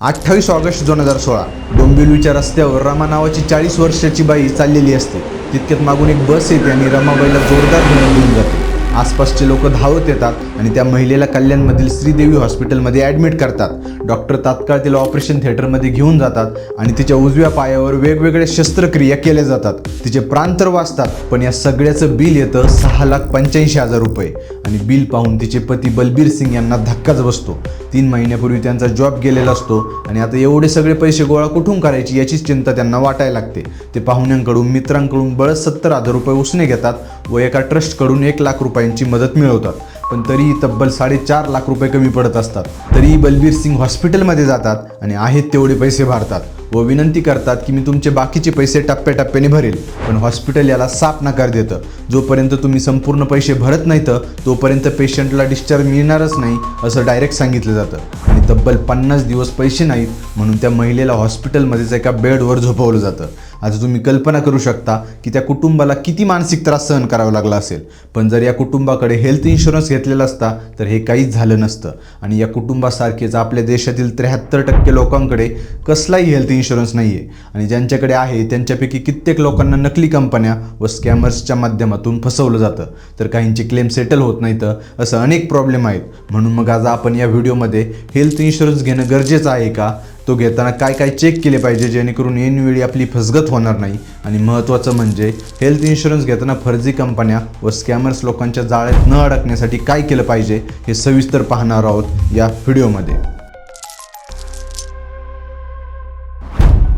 अठ्ठावीस ऑगस्ट दोन हजार सोळा. डोंबिवलीच्या रस्त्यावर रमा नावाची चाळीस वर्षाची बाई चाललेली असते. तितक्यात मागून एक बस येते आणि रमाबाईला जोरदार धडक देऊन जाते. आसपासचे लोक धावत येतात आणि त्या महिलेला कल्याणमधील श्रीदेवी हॉस्पिटलमध्ये ॲडमिट करतात. डॉक्टर तात्काळ तिला ऑपरेशन थिएटरमध्ये घेऊन जातात आणि तिच्या उजव्या पायावर वेगवेगळ्या शस्त्रक्रिया केल्या जातात. तिचे प्राण तर वाचतात पण या सगळ्याचं बिल येतं सहा लाख पंच्याऐंशी हजार रुपये आणि बिल पाहून तिचे पती बलबीर सिंग यांना धक्काच बसतो. तीन महिन्यापूर्वी त्यांचा जॉब गेलेला असतो आणि आता एवढे सगळे पैसे गोळा कुठून करायची याचीच चिंता त्यांना वाटायला लागते. ते पाहुण्यांकडून मित्रांकडून बळच सत्तर हजार रुपये उसने घेतात व एका ट्रस्टकडून एक लाख रुपये त्यांची मदत मिळवतात. पण तरीही तब्बल साडेचार लाख रुपये कमी पडत असतात. तरीही बलबीर सिंग हॉस्पिटलमध्ये जातात आणि आहेत तेवढे पैसे भरतात. व विनंती करतात की मी तुमचे बाकीचे पैसे टप्प्याटप्प्याने भरेल. पण हॉस्पिटल याला साफ नकार देतं. जोपर्यंत तुम्ही संपूर्ण पैसे भरत नाही तर तोपर्यंत पेशंटला डिस्चार्ज मिळणारच नाही असं डायरेक्ट सांगितलं जातं. आणि तब्बल पन्नास दिवस पैसे नाहीत म्हणून त्या महिलेला हॉस्पिटलमध्येच एका बेडवर झोपवलं जातं. आता तुम्ही कल्पना करू शकता की त्या कुटुंबाला किती मानसिक त्रास सहन करावा लागला असेल. पण जर या कुटुंबाकडे हेल्थ इन्शुरन्स घेतलेला असता तर हे काहीच झालं नसतं. आणि या कुटुंबासारखेच आपल्या देशातील त्र्याहत्तर टक्के लोकांकडे कसलाही हेल्थ इन्शुरन्स नाही आहे आणि ज्यांच्याकडे आहे त्यांच्यापैकी कित्येक लोकांना नकली कंपन्या व स्कॅमर्सच्या माध्यमातून फसवलं जातं. तर काहींचे क्लेम सेटल होत नाहीत असं अनेक प्रॉब्लेम आहेत. म्हणून मग आज आपण या व्हिडिओमध्ये हेल्थ इन्शुरन्स घेणं गरजेचं आहे का? तो घेताना काय काय चेक केले पाहिजे जेणेकरून ऐनवेळी आपली फसगत होणार नाही. आणि महत्त्वाचं म्हणजे हेल्थ इन्शुरन्स घेताना फर्जी कंपन्या व स्कॅमर्स लोकांच्या जाळ्यात न अडकण्यासाठी काय केलं पाहिजे हे सविस्तर पाहणार आहोत या व्हिडिओमध्ये.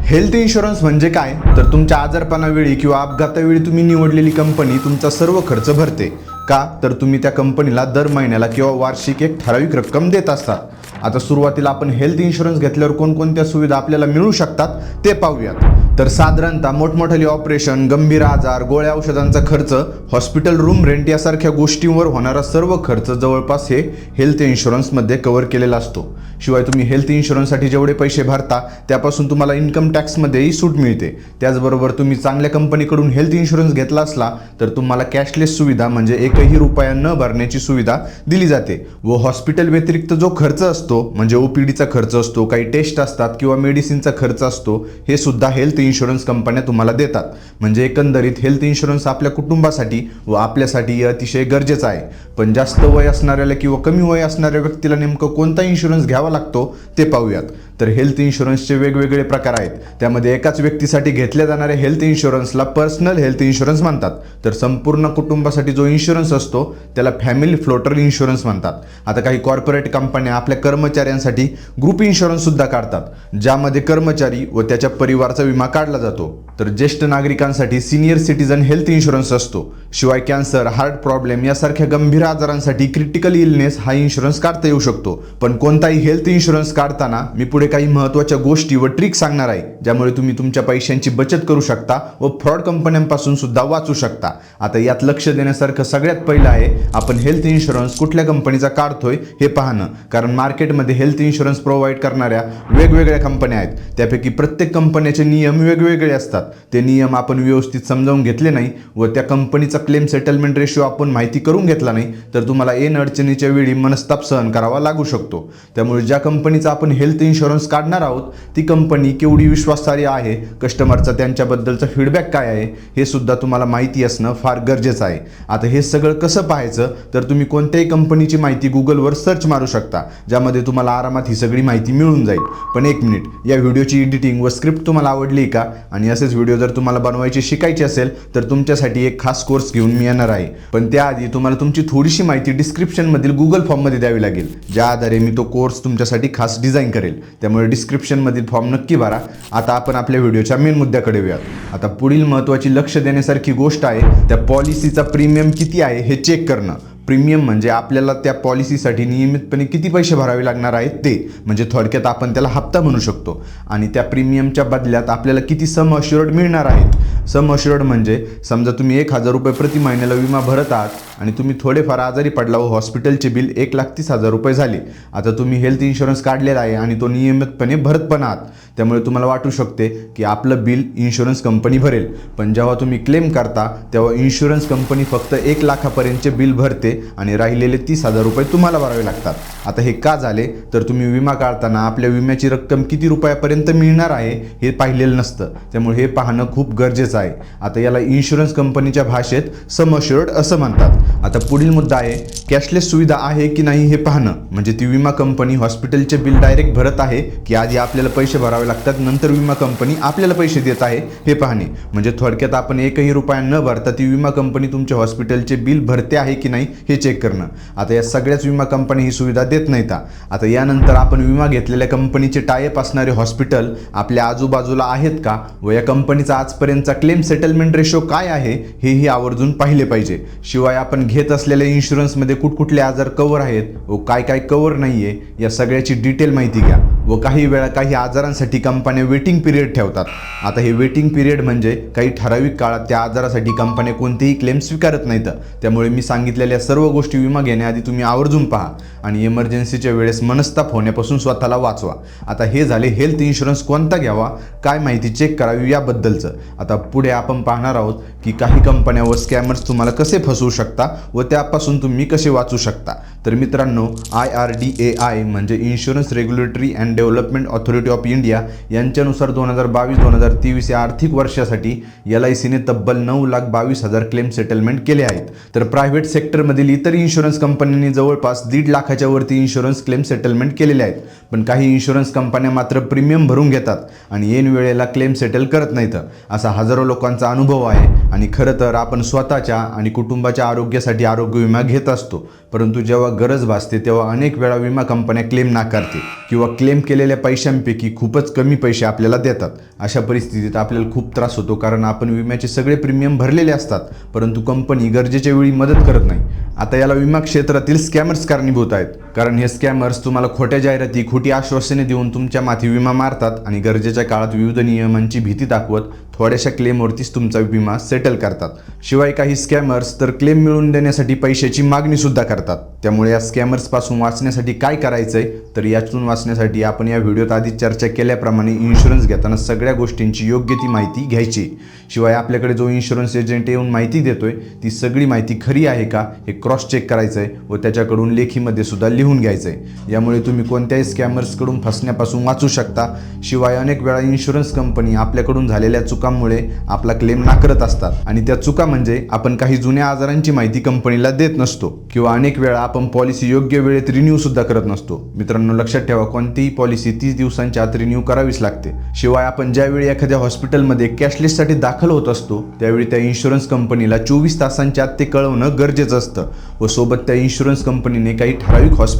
हेल्थ इन्शुरन्स म्हणजे काय? तर तुमच्या आजारपणावेळी किंवा अपघातावेळी तुम्ही निवडलेली कंपनी तुमचा सर्व खर्च भरते. का? तर तुम्ही त्या कंपनीला दर महिन्याला किंवा वार्षिक एक ठराविक रक्कम देत असता. आता सुरुवातीला आपण हेल्थ इन्शुरन्स घेतल्यावर कोणकोणत्या सुविधा आपल्याला मिळू शकतात ते पाहूयात. तर साधारणतः मोठमोठाली ऑपरेशन गंभीर आजार गोळ्या औषधांचा खर्च हॉस्पिटल रूम रेंट यासारख्या गोष्टींवर होणारा सर्व खर्च जवळपास हे हेल्थ इन्शुरन्समध्ये कव्हर केलेला असतो. शिवाय तुम्ही हेल्थ इन्शुरन्ससाठी जेवढे पैसे भरता त्यापासून तुम्हाला इन्कम टॅक्समध्येही सूट मिळते. त्याचबरोबर तुम्ही चांगल्या कंपनीकडून हेल्थ इन्शुरन्स घेतला असला तर तुम्हाला कॅशलेस सुविधा म्हणजे एकही रुपया न भरण्याची सुविधा दिली जाते. व हॉस्पिटल व्यतिरिक्त जो खर्च असतो म्हणजे ओपीडीचा खर्च असतो काही टेस्ट असतात किंवा मेडिसिनचा खर्च असतो हे सुद्धा हेल्थ इन्शुरन्स कंपन्या तुम्हाला देतात. म्हणजे एकंदरीत हेल्थ इन्शुरन्स आपल्या कुटुंबासाठी व आपल्यासाठी अतिशय गरजेचं आहे. पण जास्त वय असणाऱ्याला किंवा कमी वय असणाऱ्या व्यक्तीला नेमकं कोणता इन्शुरन्स घ्यावा लागतो ते पाहूयात. तर हेल्थ इन्शुरन्सचे वेगवेगळे प्रकार आहेत. त्यामध्ये एकाच व्यक्तीसाठी घेतल्या जाणाऱ्या हेल्थ इन्शुरन्सला पर्सनल हेल्थ इन्शुरन्स म्हणतात. तर संपूर्ण कुटुंबासाठी जो इन्शुरन्स असतो त्याला फॅमिली फ्लोटर इन्शुरन्स म्हणतात. आता काही कॉर्पोरेट कंपन्या आपल्या कर्मचाऱ्यांसाठी ग्रुप इन्शुरन्स सुद्धा काढतात. ज्यामध्ये कर्मचारी व त्याच्या परिवाराचा विमा काढला जातो. तर ज्येष्ठ नागरिकांसाठी सिनियर सिटीजन हेल्थ इन्शुरन्स असतो. शिवाय कॅन्सर हार्ट प्रॉब्लेम यासारख्या गंभीर आजारांसाठी क्रिटिकल इलनेस हा इन्शुरन्स काढता येऊ शकतो. पण कोणताही हेल्थ इन्शुरन्स काढताना मी पुढे काही महत्त्वाच्या गोष्टी व ट्रिक सांगणार आहे ज्यामुळे तुम्ही तुमच्या पैशांची बचत करू शकता व फ्रॉड कंपन्यांपासून सुद्धा वाचू शकता. आता यात लक्ष देण्यासारखं सगळ्यात पहिलं आहे आपण हेल्थ इन्शुरन्स कुठल्या कंपनीचा काढतोय हे पाहणं. कारण मार्केटमध्ये हेल्थ इन्शुरन्स प्रोव्हाइड करणाऱ्या वेगवेगळ्या कंपन्या आहेत. त्यापैकी प्रत्येक कंपन्याचे नियम वेगवेगळे असतात. ते नियम आपण व्यवस्थित समजावून घेतले नाही व त्या कंपनीचा क्लेम सेटलमेंट रेशो आपण माहिती करून घेतला नाही तर तुम्हाला एन अडचणीच्या वेळी मनस्ताप सहन करावा लागू शकतो. त्यामुळे ज्या कंपनीचा आपण हेल्थ इन्शुरन्स काढणार आहोत ती कंपनी केवढी विश्वासार्ह आहे कस्टमरचा त्यांच्याबद्दलचा फीडबॅक काय आहे हे सुद्धा तुम्हाला माहिती असणं फार गरजेचं आहे. आता हे सगळं कसं पाहायचं तर तुम्ही कोणत्याही कंपनीची माहिती गुगलवर सर्च मारू शकता ज्यामध्ये तुम्हाला आरामात ही सगळी माहिती मिळून जाईल. पण एक मिनिट या व्हिडिओची एडिटिंग व स्क्रिप्ट तुम्हाला आवडली का? आणि असेच व्हिडिओ जर तुम्हाला बनवायची शिकायची असेल तर तुमच्यासाठी एक खास कोर्स घेऊन मी येणार आहे. पण त्याआधी तुम्हाला तुमची थोडीशी माहिती डिस्क्रिप्शनमधील गुगल फॉर्ममध्ये द्यावी लागेल ज्या आधारे मी तो कोर्स तुमच्यासाठी खास डिझाईन करेल. त्यामुळे डिस्क्रिप्शनमधील फॉर्म नक्की भरा. आता आपण आपल्या व्हिडिओच्या मेन मुद्द्याकडे येऊयात. आता पुढील महत्त्वाची लक्ष देण्यासारखी गोष्ट आहे त्या पॉलिसीचा प्रीमियम किती आहे हे चेक करणं. प्रीमियम म्हणजे आपल्याला त्या पॉलिसीसाठी नियमितपणे किती पैसे भरावे लागणार आहेत ते. म्हणजे थोडक्यात आपण त्याला हप्ता म्हणू शकतो. आणि त्या प्रीमियमच्या बदल्यात आपल्याला किती सम अश्युअर्ड मिळणार आहेत. सम अश्युअर्ड म्हणजे समजा तुम्ही एक हजार रुपये प्रति महिन्याला विमा भरत आहात आणि तुम्ही थोडेफार आजारी पडला व हॉस्पिटलचे बिल एक लाख तीस हजार रुपये झाले. आता तुम्ही हेल्थ इन्शुरन्स काढलेला आहे आणि तो नियमितपणे भरत पण आहात. त्यामुळे तुम्हाला वाटू शकते की आपलं बिल इन्शुरन्स कंपनी भरेल. पण जेव्हा तुम्ही क्लेम करता तेव्हा इन्शुरन्स कंपनी फक्त एक लाखापर्यंतचे बिल भरते आणि राहिलेले तीस हजार रुपये तुम्हाला भरावे लागतात. आता हे का झाले? तर तुम्ही विमा काढताना आपल्या विम्याची रक्कम किती रुपयापर्यंत मिळणार आहे हे पाहिलेलं नसतं. त्यामुळे हे पाहणं खूप गरजेचं आहे. आता याला इन्शुरन्स कंपनीच्या भाषेत सम असं म्हणतात. आता पुढील मुद्दा आहे कॅशलेस सुविधा आहे की नाही हे पाहणं. म्हणजे ती विमा कंपनी हॉस्पिटलचे बिल डायरेक्ट भरत आहे की आधी आपल्याला पैसे भरावे लागतात नंतर विमा कंपनी आपल्याला पैसे देत आहे हे पाहणे. म्हणजे थोडक्यात आपण एकही रुपया न भरता ती विमा कंपनी तुमच्या हॉस्पिटलचे बिल भरते आहे की नाही हे चेक करणं. आता या सगळ्याच विमा कंपनी ही सुविधा देत नाहीत. आता यानंतर आपण विमा घेतलेल्या कंपनीचे टायअप असणारे हॉस्पिटल आपल्या आजूबाजूला आहेत का? व या कंपनीचा आजपर्यंतचा क्लेम सेटलमेंट रेशो काय आहे हेही आवर्जून पाहिले पाहिजे. शिवाय आपण घेत असलेल्या इन्शुरन्समध्ये कुठकुठले आजार कवर आहेत व काय काय कवर नाही आहे या सगळ्याची डिटेल माहिती घ्या. व काही वेळा काही आजारांसाठी कंपन्या वेटिंग पिरियड ठेवतात. आता हे वेटिंग पिरियड म्हणजे काही ठराविक काळात त्या आजारासाठी कंपन्या कोणतेही क्लेम स्वीकारत नाहीत. त्यामुळे मी सांगितलेल्या सर्व गोष्टी विमा घेण्याआधी तुम्ही आवर्जून पहा आणि इमर्जन्सीच्या वेळेस मनस्ताप होण्यापासून स्वतःला वाचवा. आता हे झाले हेल्थ इन्शुरन्स कोणता घ्यावा काय माहिती चेक करावी याबद्दलचं. आता पुढे आपण पाहणार आहोत की काही कंपन्या व स्कॅमर्स तुम्हाला कसे फसवू शकता व त्यापासून तुम्ही कसे वाचू शकता. तर मित्रांनो I R D A I म्हणजे insurance regulatory and development authority of India यांच्यानुसार दोन हजार बावीस दोन हजार तेवीस या आर्थिक वर्षासाठी एल आय सीने तब्बल नऊ लाख बावीस हजार क्लेम सेटलमेंट केले आहेत. तर प्रायव्हेट सेक्टरमधील इतर इन्शुरन्स कंपन्यांनी जवळपास दीड लाखाच्या वरती इन्शुरन्स क्लेम सेटलमेंट केलेले आहेत. पण काही इन्शुरन्स कंपन्या मात्र प्रीमियम भरून घेतात आणि ऐन वेळेला क्लेम सेटल करत नाहीत. असा हजारो लोकांचा अनुभव आहे आणि खरं तर आपण स्वतःच्या आणि कुटुंबाच्या आरोग्यासाठी आरोग्य विमा घेत असतो. परंतु जेव्हा गरज भासते तेव्हा अनेक वेळा विमा कंपन्या क्लेम नाकारते किंवा क्लेम केलेल्या पैशांपैकी खूपच कमी पैसे आपल्याला देतात. अशा परिस्थितीत आपल्याला खूप त्रास होतो कारण आपण विम्याचे सगळे प्रीमियम भरलेले असतात परंतु कंपनी गरजेच्या वेळी मदत करत नाही. आता याला विमा क्षेत्रातील स्कॅमर्स कारणीभूत आहेत. कारण हे स्कॅमर्स तुम्हाला खोट्या जाहिराती खोटी आश्वासने देऊन तुमच्या माथी विमा मारतात आणि गरजेच्या काळात विविध नियमांची भीती दाखवत थोड्याशा क्लेमवरतीच तुमचा विमा सेटल करतात. शिवाय काही स्कॅमर्स तर क्लेम मिळवून देण्यासाठी पैशाची मागणीसुद्धा करतात. त्यामुळे या स्कॅमर्सपासून वाचण्यासाठी काय करायचं आहे तर यातून वाचण्यासाठी आपण या व्हिडिओत आधी चर्चा केल्याप्रमाणे इन्शुरन्स घेताना सगळ्या गोष्टींची योग्य ती माहिती घ्यायची. शिवाय आपल्याकडे जो इन्शुरन्स एजंट येऊन माहिती देतोय ती सगळी माहिती खरी आहे का? हे क्रॉस चेक करायचं आहे व त्याच्याकडून लेखीमध्ये सुद्धा लिहून घ्यायचं आहे यामुळे तुम्ही कोणत्याही स्कॅमर्सकडून फसण्यापासून वाचू शकता. शिवाय अनेक वेळा इन्शुरन्स कंपनी आपल्याकडून झालेल्या चुकांमुळे आपला क्लेम नाकारत असतात. आणि त्या चुका म्हणजे आपण काही जुन्या आजारांची माहिती कंपनीला देत नसतो. किंवा अनेक वेळा आपण पॉलिसी योग्य वेळेत रिन्यू सुद्धा करत नसतो. मित्रांनो लक्षात ठेवा कोणतीही पॉलिसी तीस दिवसांच्या आत रिन्यू करावीच लागते. शिवाय आपण ज्यावेळी एखाद्या हॉस्पिटलमध्ये कॅशलेससाठी दाखल होत असतो त्यावेळी त्या इन्शुरन्स कंपनीला चोवीस तासांच्या आत ते कळवणं गरजेचं असतं. व सोबत त्या इन्शुरन्स कंपनीने काही ठराविक हॉस्पिटल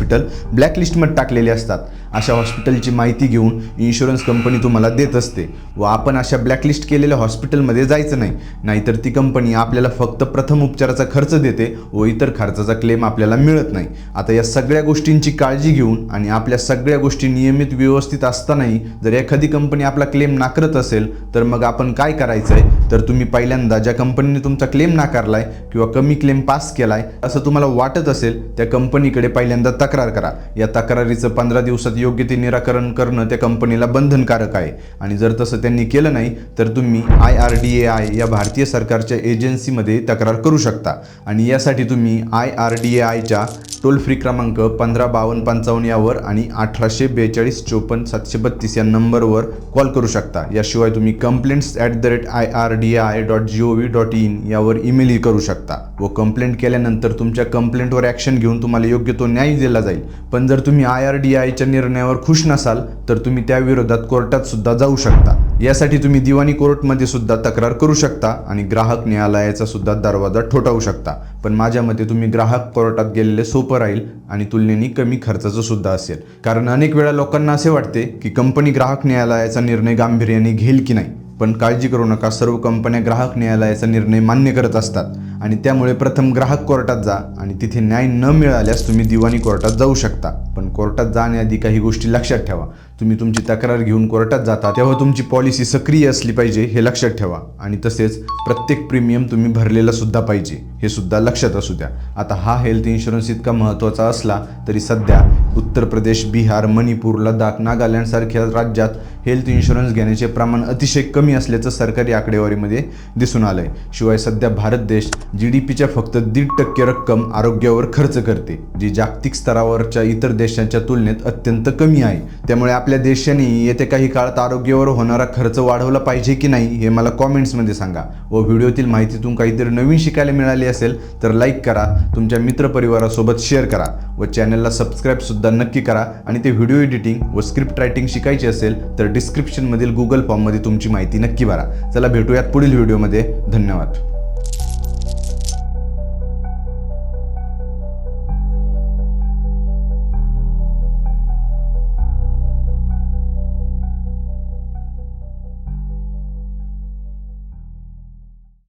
ब्लॅकलिस्टमध्ये टाकलेले असतात. अशा हॉस्पिटलची माहिती घेऊन इन्शुरन्स कंपनी तुम्हाला देत असते. व आपण अशा ब्लॅकलिस्ट केलेल्या हॉस्पिटलमध्ये जायचं नाही. नाहीतर ती कंपनी आपल्याला फक्त प्रथम उपचाराचा खर्च देते व इतर खर्चाचा क्लेम आपल्याला मिळत नाही. आता या सगळ्या गोष्टींची काळजी घेऊन आणि आपल्या सगळ्या गोष्टी नियमित व्यवस्थित असतानाही जर एखादी कंपनी आपला क्लेम नाकारत असेल तर मग आपण काय करायचं आहे तर तुम्ही पहिल्यांदा ज्या कंपनीने तुमचा क्लेम नाकारलाय किंवा कमी क्लेम पास केलाय असं तुम्हाला वाटत असेल त्या कंपनीकडे पहिल्यांदा तक्रार करा. या तक्रारीचं पंधरा दिवसात योग्य ते निराकरण करणं त्या कंपनीला बंधनकारक आहे. आणि जर तसं त्यांनी केलं नाही तर तुम्ही I R D A I या भारतीय सरकारच्या एजन्सीमध्ये तक्रार करू शकता. आणि यासाठी तुम्ही आय आर डी ए आयच्या टोल फ्री क्रमांक पंधरा बावन्न पंचावन्न यावर आणि अठराशे बेचाळीस चोपन्न सातशे बत्तीस या नंबरवर कॉल करू शकता. याशिवाय तुम्ही complaints at the rate I R D I dot G O V dot in यावर ईमेलही करू शकता व कंप्लेंट केल्यानंतर तुमच्या कंप्लेंटवर ॲक्शन घेऊन तुम्हाला योग्य तो न्याय दिला जाईल. पण जर तुम्ही आय आर डी आयच्या निर्णयावर खुश नसाल तर तुम्ही त्या विरोधात कोर्टात सुद्धा जाऊ शकता. यासाठी तुम्ही दिवाणी कोर्टमध्ये सुद्धा तक्रार करू शकता आणि ग्राहक न्यायालयाचा सुद्धा दरवाजा ठोठावू शकता. पण माझ्या मते तुम्ही ग्राहक कोर्टात गेलेले सोपं राहील आणि तुलनेने कमी खर्चाचं सुद्धा असेल. कारण अनेक वेळा लोकांना असे वाटते की कंपनी ग्राहक न्यायालयाचा निर्णय गांभीर्याने घेईल की नाही. पण काळजी करू नका सर्व कंपन्या ग्राहक न्यायालयाचा निर्णय मान्य करत असतात. आणि त्यामुळे प्रथम ग्राहक कोर्टात जा आणि तिथे न्याय न मिळाल्यास तुम्ही दिवाणी कोर्टात जाऊ शकता. पण कोर्टात जाण्याआधी काही गोष्टी लक्षात ठेवा. तुम्ही तुमची तक्रार घेऊन कोर्टात जाता तेव्हा तुमची पॉलिसी सक्रिय असली पाहिजे हे लक्षात ठेवा. आणि तसेच प्रत्येक प्रीमियम तुम्ही भरलेला सुद्धा पाहिजे हे सुद्धा लक्षात असू द्या. आता हा हेल्थ इन्शुरन्स इतका महत्त्वाचा असला तरी सध्या उत्तर प्रदेश बिहार मणिपूर लडाख नागालँडसारख्या राज्यात हेल्थ इन्शुरन्स घेण्याचे प्रमाण अतिशय कमी असल्याचं सरकारी आकडेवारीमध्ये दिसून आलं आहे शिवाय सध्या भारत देश जी डी पीच्या फक्त दीड टक्के रक्कम आरोग्यावर खर्च करते जी जागतिक स्तरावरच्या इतर देशांच्या तुलनेत अत्यंत कमी आहे. त्यामुळे आपल्या देशाने येत्या काही काळात आरोग्यावर होणारा खर्च वाढवला पाहिजे की नाही हे मला कॉमेंट्समध्ये सांगा. व व्हिडिओतील माहितीतून काहीतरी नवीन शिकायला मिळाली असेल तर लाईक करा तुमच्या मित्रपरिवारासोबत शेअर करा. व चॅनलला सबस्क्राईबसुद्धा नक्की करा. आणि ते व्हिडिओ एडिटिंग व स्क्रिप्ट रायटिंग शिकायची असेल तर डिस्क्रिप्शनमधील गुगल फॉर्ममध्ये तुमची माहिती नक्की भरा. चला भेटूयात पुढील व्हिडिओमध्ये धन्यवाद.